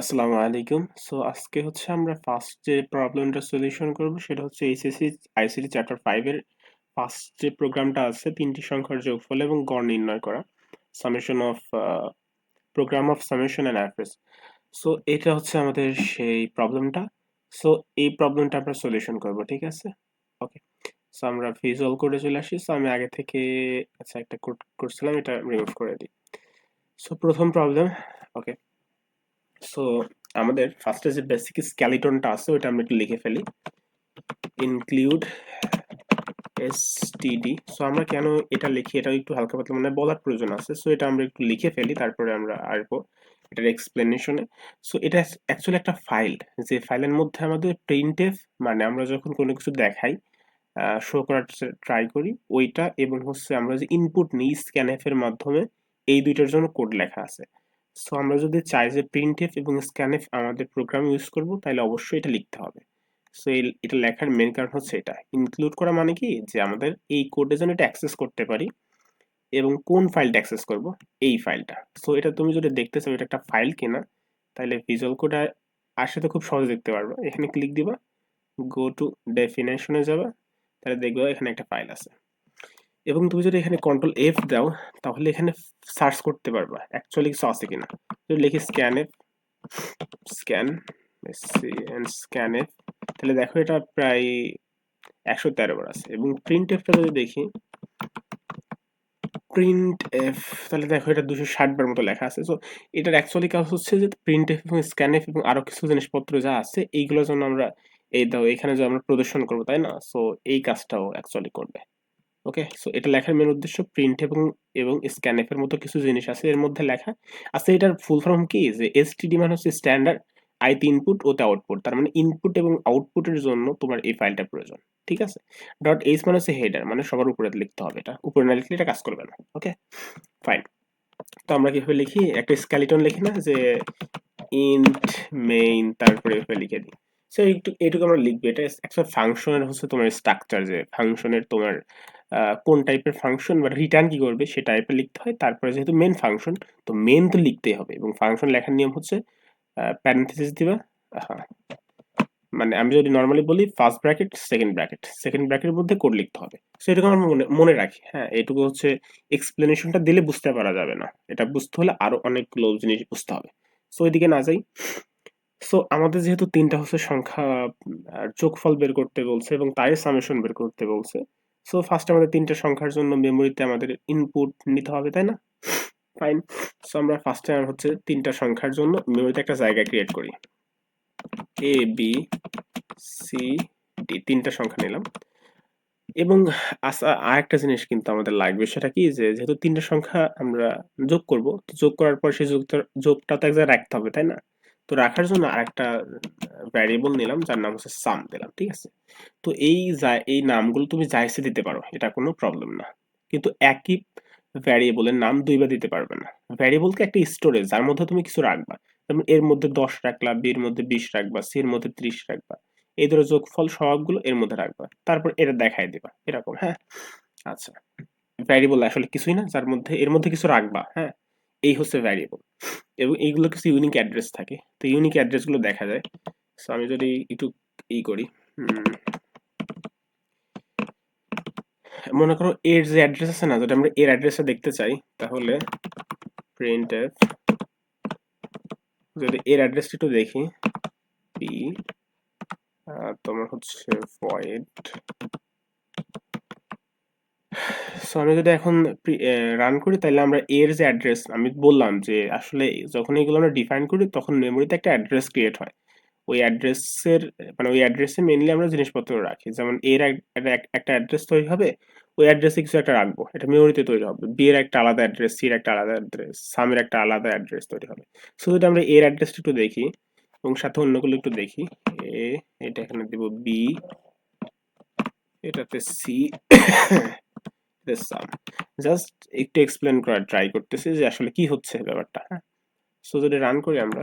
আসসালামু আলাইকুম। সো, আজকে হচ্ছে আমরা ফার্স্ট যে প্রবলেমটা সলিউশন করব সেটা হচ্ছে এইচএসসি আইসিটি চ্যাপ্টার ফাইভের ফার্স্ট যে প্রোগ্রামটা আছে, তিনটি সংখ্যার যোগফল এবং গড় নির্ণয় করা summation of program of summation and average so, এটা হচ্ছে আমাদের সেই প্রবলেমটা সো, এই প্রবলেমটা আমরা সলিউশন করব, ঠিক আছে? ওকে সো, আমরা ভিজুয়াল করে চলে আসি। সো, আমি আগে থেকে আচ্ছা একটা কোড করছিলাম, এটা রিমুভ করে দিই। সো, প্রথম প্রবলেম ওকে সো আমাদের ফার্স্টে যে বেসিক স্ক্যালিটনটা আছে, ওইটা আমরা একটু লিখে ফেলি। ইনক্লুড এসটিডি সো আমরা কেন এটা লিখি? এটা একটু হালকা পাতলা মানে বলার প্রয়োজন আছে। সো এটা আমরা একটু লিখে ফেলি, তারপরে আমরা আসব এটার এক্সপ্লেনেশনে সো এটা অ্যাকচুয়ালি একটা ফাইল যে ফাইলের মধ্যে আমাদের প্রিন্টেফ মানে আমরা যখন কোনো কিছু দেখাই শো করার ট্রাই করি, ওইটা এবং হচ্ছে আমরা যে ইনপুট নিই স্ক্যানএফ এর মাধ্যমে, এই দুইটার জন্য কোড লেখা আছে। সো আমরা যদি চাই যে প্রিন্টএফ এবং স্ক্যানএফ আমাদের প্রোগ্রাম ইউজ করব, তাহলে অবশ্যই এটা লিখতে হবে। সো এটা লেখার মেন কারণ হচ্ছে এটা। ইনক্লুড করা মানে কি? যে আমাদের এই কোডে যেন এটা অ্যাক্সেস করতে পারি এবং কোন ফাইলটা অ্যাক্সেস করব? এই ফাইলটা সো এটা তুমি যদি দেখতে চাও এটা একটা ফাইল কিনা, তাহলে ভিজুয়াল কোড আসে তো খুব সহজে দেখতে পারবে। এখানে ক্লিক দিবা গো টু ডেফিনেশনে যাবা, তাহলে দেখবে এখানে একটা ফাইল আছে। এবং তুমি যদি এখানে কন্ট্রোল এফ দাও, তাহলে এখানে সার্চ করতে পারবা অ্যাকচুয়ালি কিছু আছে কিনা। যদি লিখি scanf scan scanf তাহলে দেখো এটা প্রায় একশো তেরো বার আছে। এবং প্রিন্ট এফটা যদি দেখি প্রিন্ট এফ তাহলে দেখো এটা দুশো ষাট বার মতো লেখা আছে। সো এটার অ্যাকচুয়ালি কাজ হচ্ছে যে প্রিন্ট এফ এবং স্ক্যান এফ এবং আরও কিছু জিনিসপত্র যা আছে এইগুলোর জন্য আমরা এই দাও, এখানে যে আমরা প্রদর্শন করব, তাই না? সো এই কাজটাও অ্যাকচুয়ালি করবে। ওকে সো এটা লেখার মেন উদ্দেশ্য প্রিন্ট এবং এবং স্ক্যানএফ এর মতো কিছু জিনিস আছে, এর মধ্যে লেখা। আচ্ছা এটার ফুল ফর্ম কি? যে এসটিডি মানে হচ্ছে স্ট্যান্ডার্ড আইতে ইনপুট ওতে আউটপুট তার মানে ইনপুট এবং আউটপুটের জন্য তোমার এই ফাইলটা প্রয়োজন, ঠিক আছে? ডট এইচ মানে হচ্ছে হেডার মানে সবার উপরে লিখতে হবে এটা। উপরে না লিখলে এটা কাজ করবে না ওকে ফাইন তো আমরা কীভাবে লিখি? একটা স্ক্যালিটন লিখি না, যে ইন্ট মেইন তারপরে এভাবে লিখে দিই। সো একটু এটুকু আমরা লিখব। এটা একটা ফাংশনের হচ্ছে তোমার স্ট্রাকচার যে ফাংশনের তোমার কোন টাইপের ফাংশন বা রিটার্ন কি করবে সে টাইপের লিখতে হয়। তারপরে যেহেতু মেন ফাংশন তো মেন তো লিখতেই হবে এবং ফাংশন লেখার নিয়ম হচ্ছে প্যারেন্থেসিস দিবা হ্যাঁ মানে আমি যদি নর্মালি বলি first bracket second bracket second ব্র্যাকেটের মধ্যে কোড লিখতে হবে। সো এরকম আমরা মনে মনে রাখি হ্যাঁ এটুকু হচ্ছে এক্সপ্লেনেশনটা দিলে বুঝতে পারা যাবে না। এটা বুঝতে হলে আরও অনেকগুলো জিনিস বুঝতে হবে। সো এদিকে না যাই। সো আমাদের যেহেতু তিনটা হচ্ছে সংখ্যা যোগফল বের করতে বলছে এবং তাই সামেশন বের করতে বলছে। সো ফার্স্ট আমাদের তিনটা সংখ্যার জন্য মেমোরিতে আমাদের ইনপুট নিতে হবে, তাই না? ফাইন সো আমরা ফার্স্টে হচ্ছে তিনটা সংখ্যার জন্য মেমোরিতে একটা জায়গা ক্রিয়েট করি। এ বি সি ডি তিনটা সংখ্যা নিলাম। এবং আচ্ছা আর একটা জিনিস কিন্তু আমাদের লাগবে, সেটা কি? যেহেতু তিনটা সংখ্যা আমরা যোগ করব যোগ করার পর সেই যোগটা তো এক জায়গায় রাখতে হবে, তাই না? তো রাখার জন্য আরেকটা ভ্যারিয়েবল নিলাম যার নাম হচ্ছে সাম দিলাম, ঠিক আছে? তো এই এই নামগুলো তুমি যাইসে দিতে পারো, এটা কোনো প্রবলেম না। কিন্তু একই ভ্যারিয়েবলের নাম দুইবার দিতে পারবে না। ভ্যারিয়েবলকে একটা স্টোরেজ যার মধ্যে তুমি কিছু রাখবা। যেমন এর মধ্যে দশ রাখলা বির মধ্যে বিশ রাখবা সির মধ্যে ত্রিশ রাখবা। এই ধরো যোগফল সবগুলো এর মধ্যে রাখবা। তারপর এটা দেখাই দিবা, এরকম হ্যাঁ? আচ্ছা ভ্যারিয়েবল আসলে কিছুই না, যার মধ্যে, এর মধ্যে কিছু রাখবা হ্যাঁ? এই হচ্ছে ভ্যারিয়েবল এবং এইগুলো কিছু ইউনিক অ্যাড্রেস থাকে। তো ইউনিক অ্যাড্রেসগুলো দেখা যায়। সো আমি যদি একটু ই করি। মনে করো এর যে অ্যাড্রেস আছে না, যদি আমরা এর অ্যাড্রেসটা দেখতে চাই, তাহলে প্রিন্ট যদি এর অ্যাড্রেসটা একটু দেখি পি তোমার হচ্ছে ভয়েড সো আমি যদি এখন রান করি, তাহলে আমরা এর যে অ্যাড্রেস আমি বললাম যে আসলে যখন এগুলো আমরা ডিফাইন করি, তখন মেমোরিতে একটা অ্যাড্রেস ক্রিয়েট হয়। ওই অ্যাড্রেসের মানে ওই অ্যাড্রেসে মেনলি আমরা জিনিসপত্র রাখি। যেমন এর একটা অ্যাড্রেস তৈরি হবে, ওই অ্যাড্রেসে কিছু একটা রাখব। এটা মেমোরিতে তৈরি হবে। বি এর একটা আলাদা অ্যাড্রেস সির একটা আলাদা অ্যাড্রেস সামের একটা আলাদা অ্যাড্রেস তৈরি হবে। সো যদি আমরা এর অ্যাড্রেসটা একটু দেখি, এবং সাথে অন্যগুলো একটু দেখি, এ, এটা এখানে দিব বি এটাতে সি সাম জাস্ট একটু এক্সপ্লেন করার ট্রাই করতেছি যে আসলে কি হচ্ছে ব্যাপারটা হ্যাঁ? সো যদি রান করি আমরা,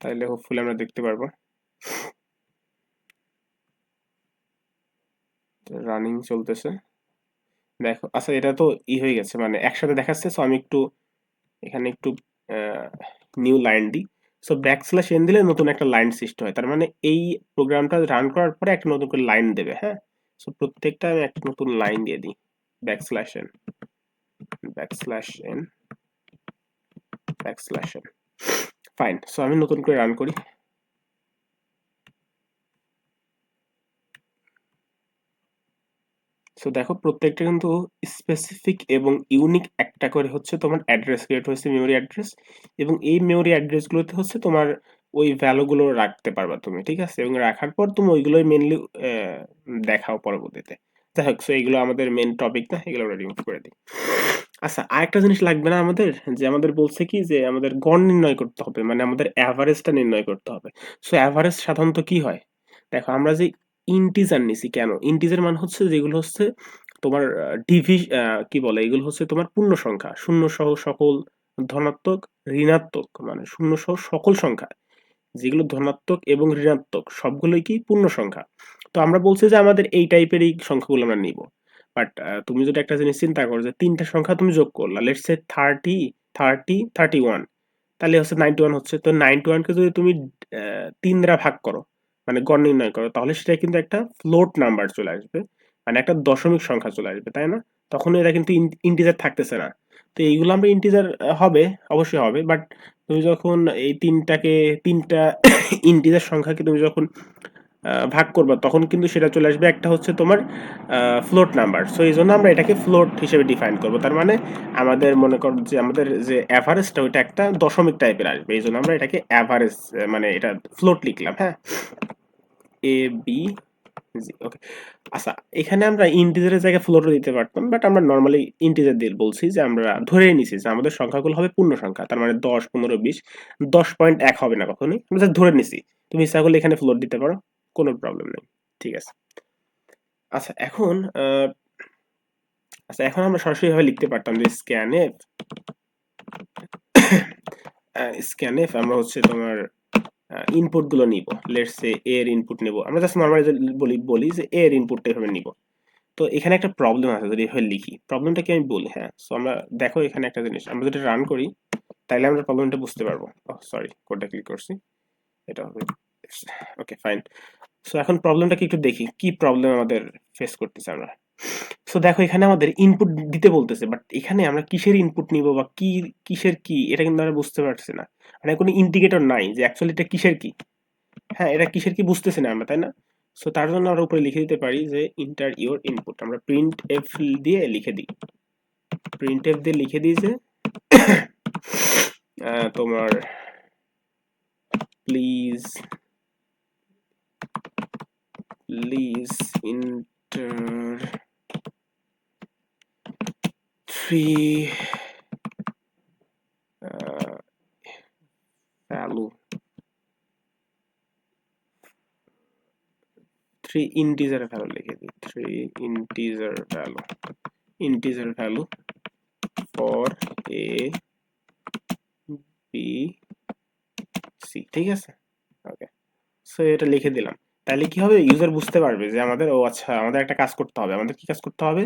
তাহলে হোপফুলি আমরা দেখতে পারব। রানিং চলতেছে। দেখো আচ্ছা এটা তো ই হয়ে গেছে মানে একসাথে দেখাচ্ছে সো আমি একটু, এখানে একটু নিউ লাইন দিই। সো ব্যাক স্ল্যাশ এন দিলে নতুন একটা লাইন সৃষ্টি হয়। তার মানে এই প্রোগ্রামটা রান করার পরে একটা নতুন করে লাইন দেবে হ্যাঁ? সো প্রত্যেকটা আমি একটা নতুন লাইন দিয়ে দিই back slash n back slash n back slash n fine so আমি নতুন করে রান করি। সো দেখো প্রত্যেকটা কিন্তু স্পেসিফিক এবং ইউনিক একটা করে হচ্ছে তোমার অ্যাড্রেস ক্রিয়েট হয়েছে মেমোরি অ্যাড্রেস এবং এই মেমোরি অ্যাড্রেসগুলোতে হচ্ছে তোমার ওই ভ্যালুগুলো রাখতে পারবা তুমি, ঠিক আছে? এবং রাখার পর তুমি ওইগুলোই মেনলি দেখাও পরবর্তীতে। যাই হোক সো এইগুলো আমাদের মেন টপিক না, এগুলো আমরা রিমুভ করে দিই। আচ্ছা আরেকটা জিনিস লাগবে না আমাদের? যে আমাদের বলছে কি যে আমাদের গড় নির্ণয় করতে হবে মানে আমাদের অ্যাভারেজটা নির্ণয় করতে হবে। সো অ্যাভারেজ সাধারণত কি হয়? দেখো, আমরা যে ইন্টিজার নিছি কেন? ইন্টিজার মানে হচ্ছে যেগুলো হচ্ছে তোমার ডিভি কি বলে? এগুলো হচ্ছে তোমার পূর্ণ সংখ্যা। শূন্য সহ সকল ধনাত্মক, ঋণাত্মক মানে শূন্য সহ সকল সংখ্যা। যেগুলো ধনাত্মক এবং ঋণাত্মক, সবগুলোই কি পূর্ণ সংখ্যা? তো আমরা বলছি যে আমাদের এই টাইপের এই সংখ্যাগুলো আমরা নিব। বাট তুমি যদি একটা জিনিস চিন্তা করো যে তিনটা সংখ্যা তুমি যোগ করলা let's say thirty thirty thirty one তাহলে হচ্ছে নাইনটি ওয়ান হচ্ছে। তো নাইনটি ওয়ানকে যদি তুমি তিন দ্বারা ভাগ করো মানে গড় নির্ণয় করো, তাহলে সেটা কিন্তু একটা ফ্লোট নাম্বার চলে আসবে মানে একটা দশমিক সংখ্যা চলে আসবে, তাই না? তখন এটা কিন্তু ইন্টিজার থাকতেছে না। তো এইগুলো আমরা ইন্টিজার হবে, অবশ্যই হবে বাট তুমি যখন এই তিনটাকে, তিনটা ইন্টিজার সংখ্যাকে তুমি যখন ভাগ করবা, তখন কিন্তু সেটা চলে আসবে, একটা হচ্ছে তোমার ফ্লোট নাম্বার সো এই জন্য আমরা এটাকে ফ্লোট হিসেবে ডিফাইন করব। তার মানে আমাদের মনে কর যে, আমাদের যে অ্যাভারেজটা ওইটা একটা দশমিক টাইপের আসবে। এই জন্য আমরা এটাকে অ্যাভারেজ মানে এটা ফ্লোট লিখলাম হ্যাঁ? এ বি জি ওকে আচ্ছা এখানে আমরা ইন্টিজারের জায়গায় ফ্লোটও দিতে পারতাম বাট আমরা নর্মালি ইন্টিজার দিয়ে বলছি যে আমরা ধরে নিছি যে আমাদের সংখ্যাগুলো হবে পূর্ণ সংখ্যা, তার মানে দশ, পনেরো, বিশ, দশ পয়েন্ট এক হবে না কখনোই। আমরা জাস্ট ধরে নিছি। তুমি ইচ্ছা এখানে ফ্লোট দিতে পারো, কোনো প্রবলেম নেই, ঠিক আছে। আচ্ছা এখন আচ্ছা এখন আমরা সরাসরি ভাবে লিখতে পারতাম যে স্ক্যানএফ স্ক্যানএফ আমরা হচ্ছে তোমার ইনপুটগুলো নিব। লেটস সে এর ইনপুট নেব। আমরা জাস্ট নর্মালি বলি বলি যে এর ইনপুটটা এভাবে নিব। তো এখানে একটা প্রবলেম আছে যদি এভাবে লিখি। প্রবলেমটা কি আমি বলি? হ্যাঁ সো আমরা দেখো এখানে একটা জিনিস। আমরা যদি রান করি, তাইলে আমরা প্রবলেমটা বুঝতে পারব। সরি কোডটা ক্লিক করছি। এটা হবে। ওকে ফাইন সো এখন প্রবলেমটা কি একটু দেখি। কি প্রবলেম আমাদের ফেস করতেছে আমরা? সো দেখো, এখানে আমাদের ইনপুট দিতে বলতেছে বাট এখানে আমরা কিসের ইনপুট নিব বা কি, কিসের কি, এটা কিন্তু আমরা বুঝতে পারছি না। মানে কোনো ইন্ডিকেটর নাই যে অ্যাকচুয়ালি এটা কিসের কি। হ্যাঁ এটা কিসের কি বুঝতেছি না আমরা, তাই না? সো তার জন্য আমরা উপরে লিখে দিতে পারি যে ইন্টার ইউর ইনপুট আমরা প্রিন্ট এফ দিয়ে লিখে দিই। প্রিন্ট এফ দিয়ে লিখে দিই যে তোমার please please enter three uh, value three integer value লিখে দিই। Three integer value. Integer value for a b c ঠিক আছে? ওকে সো এটা লিখে দিলাম। তাহলে কি হবে? ইউজার বুঝতে পারবে যে আমাদের ও আচ্ছা আমাদের একটা কাজ করতে হবে। আমাদের কি কাজ করতে হবে?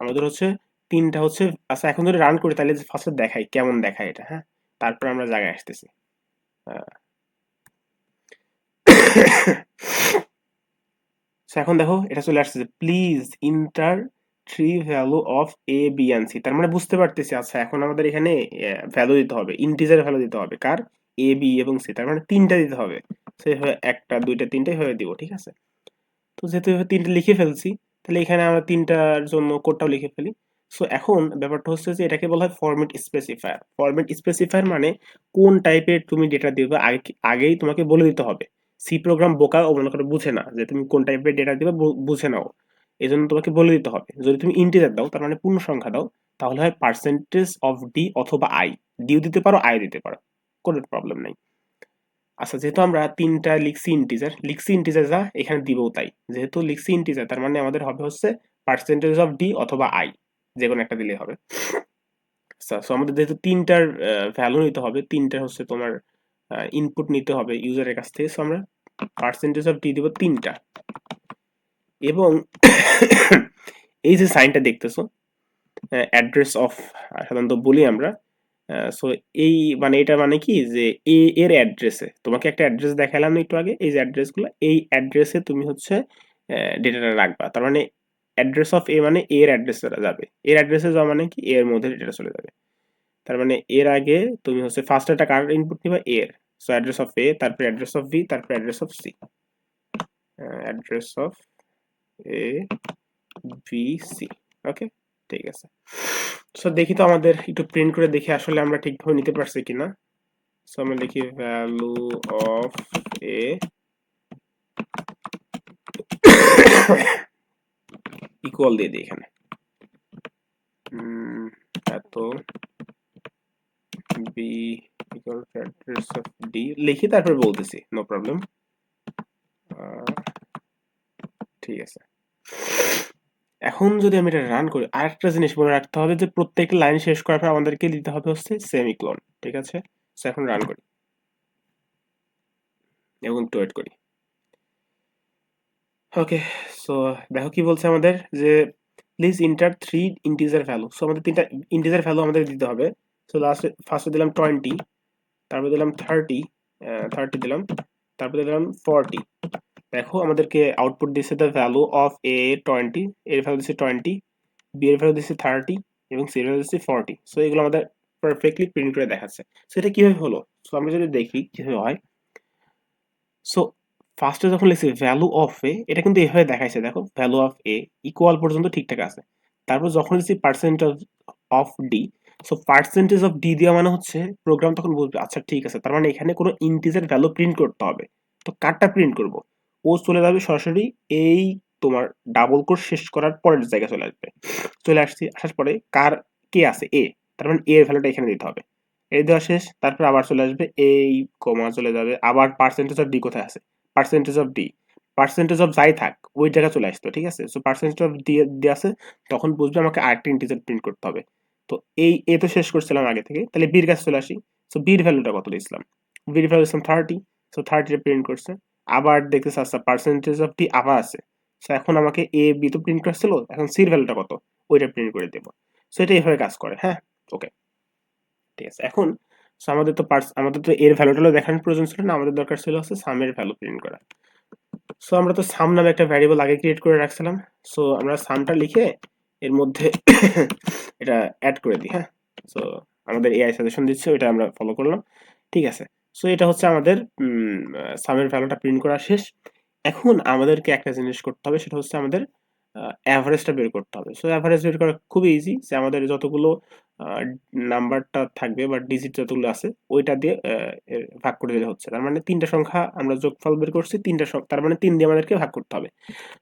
আমাদের হচ্ছে তিনটা হচ্ছে আচ্ছা এখন যদি রান করি, তাহলে ফার্স্টে দেখাই, কেমন দেখায় এটা হ্যাঁ? তারপর আমরা জায়গায় আসতেছি। এখন দেখো, এটা চলে আসছে please enter three value of A B and C তার মানে বুঝতে পারতেছি আচ্ছা এখন আমাদের এখানে ভ্যালু দিতে হবে ইন্টিজার ভ্যালু দিতে হবে। কার? এ বি এবং সি তার মানে তিনটা দিতে হবে। সেভাবে একটা, দুইটা তিনটাই হয়ে দিব, ঠিক আছে? তো যেহেতু তিনটা লিখে ফেলছি, তাহলে এখানে আমরা তিনটার জন্য কোডটাও লিখে ফেলি। সো এখন ব্যাপারটা হচ্ছে যে এটাকে বলা হয় ফরম্যাট স্পেসিফায়ার ফরম্যাট স্পেসিফায়ার মানে কোন টাইপের তুমি ডেটা দিবে আগেই তোমাকে বলে দিতে হবে। সি প্রোগ্রাম বোকা ও মনে করে বুঝে না যে তুমি কোন টাইপের ডেটা দিবে বুঝে নাও। এই জন্য তোমাকে বলে দিতে হবে। যদি তুমি ইন্টিজার দাও, তার মানে পূর্ণ সংখ্যা দাও, তাহলে হয় পার্সেন্টেজ অফ ডি অথবা আই ডিও দিতে পারো আই দিতে পারো। কোনো প্রবলেম নাই। আচ্ছা যেহেতু আমরা তিনটা লিখছি ইন্টিজার লিখছি ইন্টিজার যা এখানে দিবও তাই। যেহেতু লিখছি ইন্টিজার তার মানে আমাদের হবে হচ্ছে পার্সেন্টেজ অফ ডি অথবা আই যে কোনো একটা দিলেই হবে। আচ্ছা সো আমাদের যেহেতু তিনটার ভ্যালু নিতে হবে, তিনটার হচ্ছে তোমার ইনপুট নিতে হবে ইউজারের কাছ থেকে সো আমরা পার্সেন্টেজ অফ ডি দিব তিনটা। এবং এই যে সাইনটা দেখতেছো অ্যাড্রেস অফ সাধারণত বলি আমরা সো এই মানে এটা মানে কি যে এ, এর অ্যাড্রেসে তোমাকে একটা অ্যাড্রেস দেখালাম একটু আগে, এই যে অ্যাড্রেসগুলো এই অ্যাড্রেসে তুমি হচ্ছে ডেটাটা রাখবা। তার মানে অ্যাড্রেস অফ এ মানে এর অ্যাড্রেসে যাবে। এর অ্যাড্রেসে যাওয়া মানে কি? এর মধ্যে ডেটা চলে যাবে। তার মানে এর আগে তুমি হচ্ছে ফার্স্ট একটা কার ইনপুট নিবা এর। সো অ্যাড্রেস অফ এ তারপর অ্যাড্রেস অফ বি তারপর address of C address of A B C okay ঠিক আছে। সো দেখি তো আমাদের একটু প্রিন্ট করে দেখি আসলে আমরা ঠিকভাবে নিতে পারছি কিনা। সো আমরা লিখি ভ্যালু অফ এ ইকুয়াল দিয়ে দিই এখানে। এত B equal to address of D লিখি তারপর বলতেছি নো প্রবলেম ঠিক আছে। এখন যদি আমি এটা রান করি, আরেকটা জিনিস মনে রাখতে হবে যে প্রত্যেক লাইন শেষ করার পর আমাদেরকে দিতে হবে হচ্ছে সেমিক্লোন ঠিক আছে? এখন রান করি। এবং একটু ওয়েট করি। ওকে সো দেখো কি বলছে আমাদের যে please enter three integer value so আমাদের তিনটা ইন্টিজার ভ্যালু আমাদের দিতে হবে। সো লাস্টে ফার্স্টে দিলাম টোয়েন্টি তারপর দিলাম থার্টি থার্টি দিলাম, তারপরে দিলাম ফর্টি দেখো আমাদেরকে আউটপুট দিচ্ছে the value of A twenty এর ভ্যালু দিচ্ছে টোয়েন্টি বি এর ভ্যালু দিচ্ছে থার্টি এবং সি এর ভ্যালু দিচ্ছে ফর্টি সো এগুলো আমাদের পারফেক্টলি প্রিন্ট করে দেখাচ্ছে। সো এটা কীভাবে হলো? সো আমরা যদি দেখি কীভাবে হয়। সো ফার্স্টে যখন লিখছি ভ্যালু অফ এ এটা কিন্তু এভাবে দেখাইছে, দেখো ভ্যালু অফ এ ইকুয়াল পর্যন্ত ঠিকঠাক আছে। তারপর যখন লিখছি percentage of D so percentage of D দেওয়া মানে হচ্ছে প্রোগ্রাম তখন বলবে আচ্ছা ঠিক আছে। তার মানে এখানে কোনো ইন্টিজার ভ্যালু প্রিন্ট করতে হবে। তো কারটা প্রিন্ট করব। ও চলে যাবে সরাসরি এই তোমার ডাবল কোড শেষ করার পরের জায়গায় চলে আসবে। চলে আসছি, আসার পরে কার কে আছে? এ তার মানে এর ভ্যালুটা এখানে দিতে হবে। এই দেওয়া শেষ, তারপর আবার চলে আসবে, এই কমা চলে যাবে। আবার পার্সেন্টেজ অফ ডি কোথায় আছে? Percentage of D percentage of যাই থাক, ওই জায়গা চলে আসতো, ঠিক আছে? সো পার্সেন্টেজ অফ ডি দিয়ে আছে, তখন বুঝবে আমাকে আরেকটা ইন্টিজার প্রিন্ট করতে হবে। তো এই, এ তো শেষ করছিলাম আগে থেকে, তাহলে বির কাছে চলে আসি। সো বির ভ্যালুটা কত দিয়েছিলাম? বির ভ্যালু দিয়েছিলাম থার্টি সো থার্টিটা প্রিন্ট করছে। আবার দেখতেছে আচ্ছা পার্সেন্টেজ অফ ডি আবার আছে। সো এখন আমাকে এ বি তো প্রিন্ট করছিল এখন সির ভ্যালুটা কত? ওইটা প্রিন্ট করে দেবো। সো এটা এইভাবে কাজ করে হ্যাঁ? ওকে ঠিক আছে, এখন সো আমাদের তো পার্স আমাদের তো এর ভ্যালুটাও দেখানোর প্রয়োজন ছিল না, আমাদের দরকার ছিল হচ্ছে সামের ভ্যালু প্রিন্ট করা। সো আমরা তো সাম নামে একটা ভ্যারিয়েবল আগে ক্রিয়েট করে রাখছিলাম। সো আমরা সামটা লিখে এর মধ্যে এটা অ্যাড করে দিই হ্যাঁ? সো আমাদের এআই সাজেশন দিচ্ছে, ওইটা আমরা ফলো করলাম। ঠিক আছে। সো এটা হচ্ছে আমাদের সামের ভ্যালুটা প্রিন্ট করা শেষ। এখন আমাদেরকে একটা জিনিস করতে হবে, সেটা হচ্ছে আমাদের অ্যাভারেজটা বের করতে হবে। সো অ্যাভারেজ বের করা খুবই ইজি যে আমাদের যতগুলো নাম্বারটা থাকবে বা ডিজিট যতগুলো আছে, ওইটা দিয়ে ভাগ করে দিলে হচ্ছে। তার মানে তিনটা সংখ্যা আমরা যোগফল বের করছি, তিনটা তার মানে তিন দিয়ে আমাদেরকে ভাগ করতে হবে।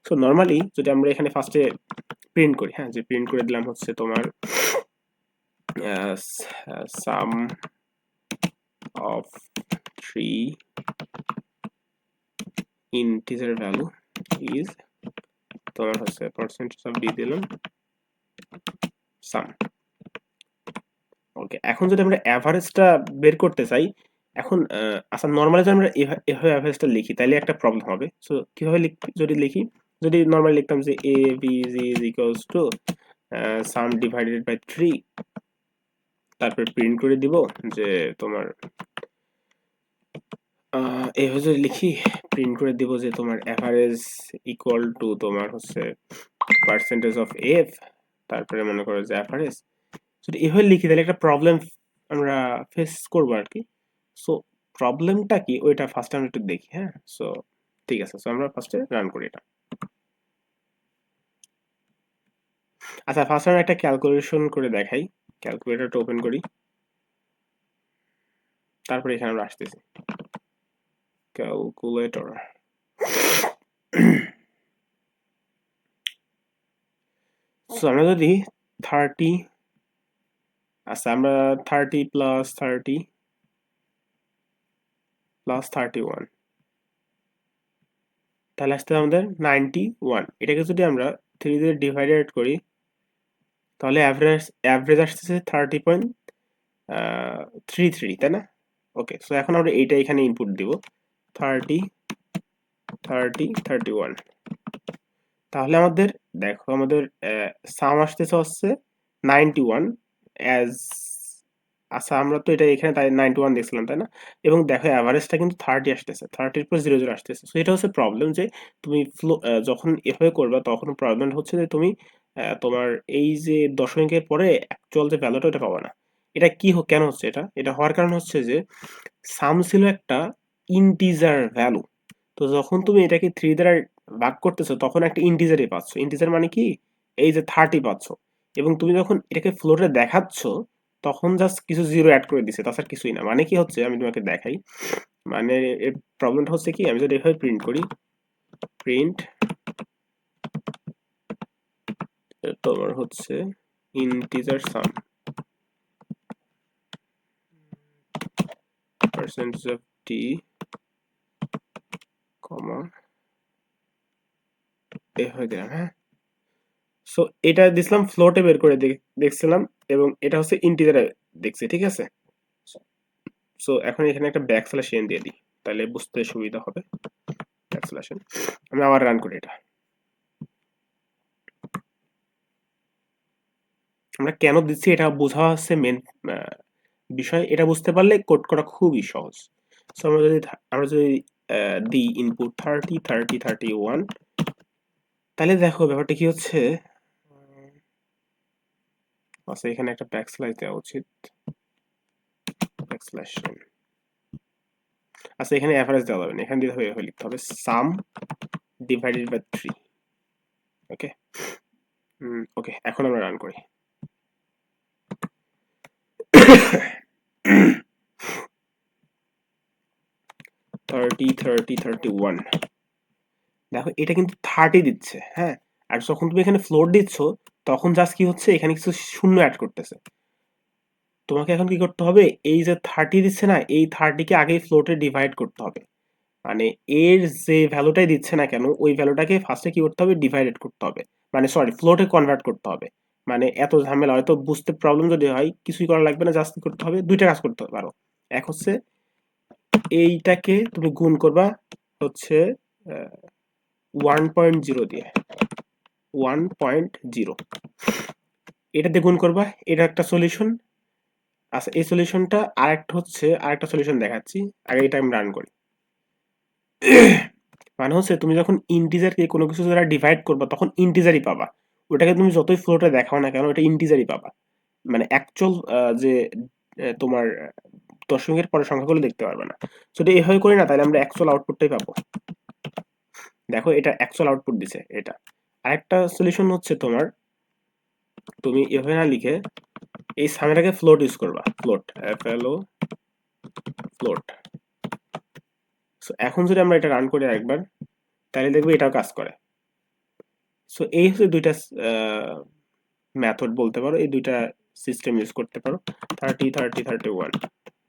সো নর্মালি যদি আমরা এখানে ফার্স্টে প্রিন্ট করি হ্যাঁ যে প্রিন্ট করে দিলাম হচ্ছে তোমার sum of three integer value is তোমার হচ্ছে পার্সেন্টেজ অফ ডি দিলাম। সাম ওকে এখন যদি আমরা অ্যাভারেজটা বের করতে চাই, এখন আচ্ছা নর্মালি যদি আমরা এভাবে অ্যাভারেজটা লিখি, তাহলে একটা প্রবলেম হবে। সো কীভাবে লিখ, যদি লিখি? যদি নর্মালি লিখতাম যে A V G is equals to sum divided by three তারপর প্রিন্ট করে দিব যে তোমার এভাবে যদি লিখি প্রিন্ট করে দিব যে তোমার অ্যাভারেজ ইকুয়াল টু তোমার হচ্ছে পার্সেন্টেজ অফ এফ তারপরে মনে করো যে অ্যাভারেজ যদি এভাবে লিখি, তাহলে একটা প্রবলেম আমরা ফেস করব আর কি। সো প্রবলেমটা কি? ওইটা ফার্স্ট আমরা একটু দেখি হ্যাঁ? সো ঠিক আছে। সো আমরা ফার্স্টে রান করি এটা। আচ্ছা ফার্স্ট আমরা একটা ক্যালকুলেশন করে দেখাই। ক্যালকুলেটরটা ওপেন করি। তারপরে এখানে আমরা আসতেছি। ক্যালকুলেটর সো আমরা যদি থার্টি আচ্ছা আমরা thirty plus thirty plus thirty one তাহলে আসতে আমাদের নাইনটি ওয়ান এটাকে যদি আমরা থ্রি দিয়ে ডিভাইডেড করি তাহলে অ্যাভারেজ অ্যাভারেজ আসতেছে থার্টি পয়েন্ট থ্রি থ্রি তাই না? ওকে সো এখন আমরা এইটা এখানে ইনপুট দিব। থার্টি থার্টি থার্টি ওয়ান তাহলে আমাদের, দেখো আমাদের সাম আসতেছে হচ্ছে নাইনটি ওয়ান অ্যাজ আচ্ছা আমরা তো এটা এখানে তাই নাইনটি ওয়ান দেখছিলাম, তাই না? এবং দেখো অ্যাভারেজটা কিন্তু থার্টি আসতেছে থার্টির পর জিরো জিরো আসতেছে। সো এটা হচ্ছে প্রবলেম যে তুমি ফ্লো যখন এভাবে করবে, তখন প্রবলেম হচ্ছে যে তুমি তোমার এই যে দশমিকের পরে অ্যাকচুয়াল যে ভ্যালুটা ওটা পাবে না। এটা কি কেন হচ্ছে এটা? এটা হওয়ার কারণ হচ্ছে যে সাম ছিল একটা ইন্টিজার ভ্যালু তো যখন তুমি এটাকে থ্রি দ্বারা ভাগ করতেছো, তখন একটা ইন্টিজারই পাচ্ছ। ইন্টিজার মানে কি? এই যে থার্টি পাচ্ছ। এবং তুমি যখন এটাকে ফ্লোরে দেখাচ্ছ, তখন জাস্ট কিছু জিরো অ্যাড করে দিছে। তাছাড়া কিছুই না। মানে কি হচ্ছে? আমি তোমাকে দেখাই। মানে এর প্রবলেমটা হচ্ছে কি? আমি যদি এভাবে প্রিন্ট করি প্রিন্ট তোমার হচ্ছে integer sum percentage of T comma এভাবে দিলাম হ্যাঁ সো এটা দিছিলাম ফ্লোটে বের করে দেখছিলাম এবং এটা হচ্ছে ইন্টিজারে দেখছি, ঠিক আছে? সো এখন এখানে একটা ব্যাক স্ল্যাশ এন দিয়ে দিই, তাহলে বুঝতে সুবিধা হবে। ব্যাক স্ল্যাশ এন আমি আবার রান করি এটা। আমরা কেন দিচ্ছি এটা বোঝা হচ্ছে মেন বিষয়। এটা বুঝতে পারলে কোড করা খুবই সহজ। সো আমরা যদি আমরা যদি দিই input thirty thirty thirty one তাহলে দেখো ব্যাপারটা কি হচ্ছে? আচ্ছা এখানে একটা ব্যাক স্ল্যাশ দেওয়া উচিত। আচ্ছা এখানে অ্যাভারেজ দেওয়া যাবে না। এখানে দিতে হবে লিখতে হবে sum divided by three okay okay এখন আমরা রান করি। থার্টি থার্টি থার্টি ওয়ান দেখো, এটা কিন্তু থার্টি দিচ্ছে হ্যাঁ? আর যখন তুমি এখানে ফ্লোর দিচ্ছ, তখন জাস্ট কি হচ্ছে? এখানে কিছু শূন্য অ্যাড করতেছে। তোমাকে এখন কি করতে হবে? এই যে থার্টি দিচ্ছে না, এই থার্টিকে আগেই ফ্লোটে ডিভাইড করতে হবে। মানে এর যে ভ্যালুটাই দিচ্ছে না কেন, ওই ভ্যালুটাকে ফার্স্টে কি করতে হবে? ডিভাইডেড করতে হবে। মানে সরি ফ্লোটে কনভার্ট করতে হবে। মানে এত ঝামেলা, হয়তো বুঝতে প্রবলেম যদি হয়, কিছুই করা লাগবে না জাস্ট করতে হবে? দুইটা কাজ করতে পারো। এক হচ্ছে এইটাকে তুমি গুণ করবা হচ্ছে ওয়ান পয়েন্ট জিরো দিয়ে। ওয়ান পয়েন্ট জিরো এটা দিয়ে গুণ করবা, এটা একটা সলিউশন আচ্ছা এই সলিউশনটা আরেকটা হচ্ছে, আরেকটা সলিউশন দেখাচ্ছি, আগে এটা আমি রান করি। মানে হচ্ছে, তুমি যখন ইন্টিজারকে কোনো কিছু দ্বারা ডিভাইড করবা, তখন ইন্টিজারই পাবা। ওটাকে তুমি যতই ফ্লোটে দেখাও না কেন, ওটা ইন্টিজারই পাবা। মানে অ্যাকচুয়াল যে তোমার দশমিকের পরের সংখ্যাগুলো দেখতে পারবে না। যদি এভাবে করি না, তাহলে আমরা অ্যাকচুয়াল আউটপুটটাই পাবো। দেখো, এটা অ্যাকচুয়াল আউটপুট দিছে, এটা। আরেকটা সলিউশন হচ্ছে তোমার, তুমি এভাবে না লিখে এই সামেটাকে ফ্লোট ইউজ করবা। Float F L O float so এখন যদি আমরা এটা রান করি একবার তাহলে দেখবে এটাও কাজ করে। সো এই হচ্ছে দুইটা মেথড বলতে পারো। এই দুইটা সিস্টেম ইউজ করতে পারো। Thirty thirty thirty one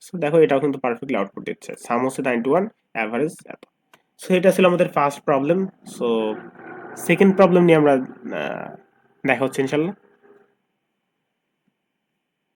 so দেখো এটাও কিন্তু পারফেক্টলি আউটপুট দিচ্ছে। সাম হচ্ছে নাইনটি ওয়ান অ্যাভারেজ এত। সো এটা ছিল আমাদের first problem so second problem নিয়ে আমরা দেখা হচ্ছে ইনশাল্লাহ।